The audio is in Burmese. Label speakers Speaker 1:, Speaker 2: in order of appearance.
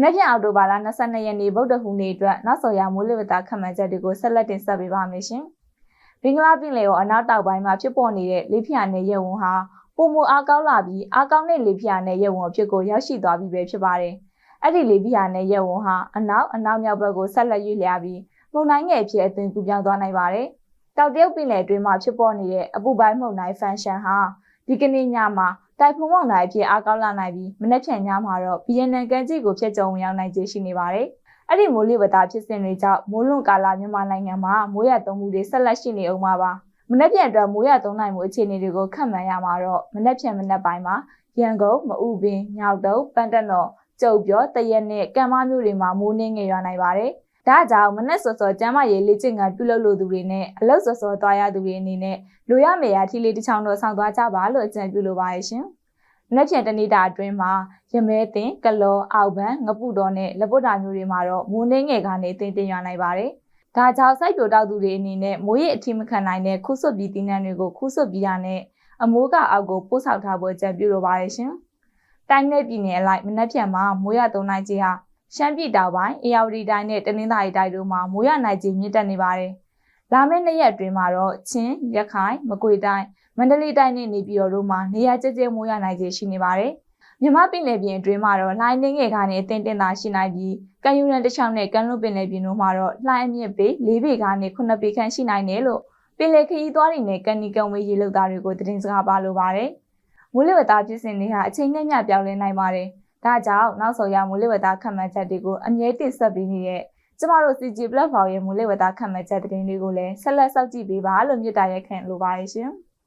Speaker 1: မနေ့ကအောက်တိုဘာလ22ရက်နေ့ဗုဒ္ဓဟူးနေ့အတွက်နောက်ဆော်ရမိုးလေဝသခန့်မှန်းချက်တွေကိုဆက်လက်တင်ဆက်ပေးပါမယ်ရှင်။ဘင်္ဂလားပင်လယ်ော်အနောက်တောင်ပိုင်းမှာဖြစ်ပေါ်နေတဲ့လေပြင်းနဲ့ရဲဝံဟာပုံမအားကောင်းလာပြီးအားကောင်းတဲ့လေပြင်းနဲ့ရဲဝံအဖြစ်ကိုရောက်ရှိသွားပြီပဲဖြစ်ပါတယ်။အဲ့ဒီလေပြင်းနဲ့ရဲဝံဟာအနောက်အနောက်မြောက်ဘက်ကိုဆက်လက်ရွေ့လျားပြီးမုန်တိုင်းငယ်အဖြစ်အသွင်ကူးပြောင်းသွားနိုင်ပါတယ်။တောက်တရုတ်ပင်လယ်အတွင်းမှာဖြစ်ပေါ်နေတဲ့အပူပိုင်းမုန်တိုင်းဖန်ရှန်ဟာဒီကနေ့ညမှာ တိုင်ဖုန်းမောင်နိုင်အဖြစ်အားကောင်းလာနိုင်ပြီးမနေ့ဖြန်ညမှာတော့ဗီယက်နမ်ကန်ကြီးကိုဖျက်ကျုံဝင်ရောက်နိုင်ခြေရှိနေပါတယ်။အဲ့ဒီမိုးလေဝသဖြစ်စဉ်တွေကြောင့်မိုးလွန်ကာလမြန်မာနိုင်ငံမှာမိုးရသုံးမှုတွေဆက်လက်ရှိနေအောင်ပါပါ။မနေ့ပြန်အတွက်မိုးရသုံးနိုင်မှုအခြေအနေတွေကိုခန့်မှန်းရမှာတော့မနေ့ပြန်မနေ့ပိုင်းမှာရန်ကုန်မအူပင်ညောက်တုံပန်းတက်တော်ကျုပ်ပြောတရက်နဲ့ကံမမျိုးတွေမှာမိုးနှင်းငယ်ရွာနိုင်ပါတယ်။ ဒါကြောင့်မနေ့စောစောကျမ်းမာရေးလေ့ကျင့်ခန်းပြုလုပ်လို့သူတွေနဲ့အလုပ်စောစောသွားရသူတွေအနေနဲ့လိုရမယ့်ရာထီလေးတစ်ချောင်းတော့ဆောင်သွားကြပါလို့အကြံပြုလိုပါရဲ့ရှင်။လက်ဖြန်တနေ့တာအတွင်းမှာရမဲတင်ကလောအောက်ဘန်ငပုတော်နဲ့လက်ပုတ်တာမျိုးတွေမှာတော့မိုးနှင်းငယ်ကနေတင်တင်ရွာနိုင်ပါတယ်။ဒါကြောင့်စိုက်ပျိုတောက်သူတွေအနေနဲ့မိုးရိပ်အထိမခံနိုင်တဲ့ခုဆွတ်ပြီးတင်းနှံတွေကိုခုဆွတ်ပြီးတာနဲ့အမိုးကအောက်ကိုပို့ဆောက်ထားဖို့ကြံပြုလိုပါရဲ့ရှင်။တိုင်းနယ်ပြည်နယ်အလိုက်မနက်ဖြန်မှာမိုးရသုံးနိုင်ခြင်းဟာ ရှမ်းပြည်တောင်ပိုင်းအေရဝတီတိုင်းနဲ့တနင်္သာရီတိုင်းတို့မှာမိုးရနိုင်ခြင်းမြင့်တက်နေပါတယ်။လာမယ့်နှစ်ရက်အတွင်းမှာတော့ချင်းရခိုင်မကွေတိုင်းမန္တလေးတိုင်းနဲ့နေပြည်တော်တို့မှာနေရာကျကျမိုးရနိုင်ခြင်းရှိနေပါတယ်။မြမပင်လယ်ပြင်အတွင်းမှာတော့လှိုင်းနှင်းငယ်ကနေအသင်တင်သာရှိနိုင်ပြီးကံယူရန်တစ်ချောင်းနဲ့ကံလွတ်ပင်လယ်ပြင်တို့မှာတော့လှိုင်းအမြင့်ပေ၄ပေကနေ9ပေခန့်ရှိနိုင်တယ်လို့ပင်လယ်ခရီးသွားတွေနဲ့ကန်နီကန်ဝေးရေလုပ်သားတွေကိုသတင်းစကားပါလိုပါတယ်။မိုးလေဝသဖြစ်စဉ်တွေဟာအချိန်နဲ့မျှပြောင်းလဲနိုင်ပါတယ်။ ဒါကြောင့်နောက်ဆုံးရမိုးလေဝသခန့်မှန်းချက်တွေကိုအမြဲတင်ဆက်ပေးနေတဲ့ကျမတို့ CG platform ရဲ့မိုးလေဝသခန့်မှန်းချက်သတင်းတွေကိုလည်းဆက်လက်စောင့်ကြည့်ပေးပါလို့မြစ်တာရက်ခံလိုပါရဲ့ရှင်။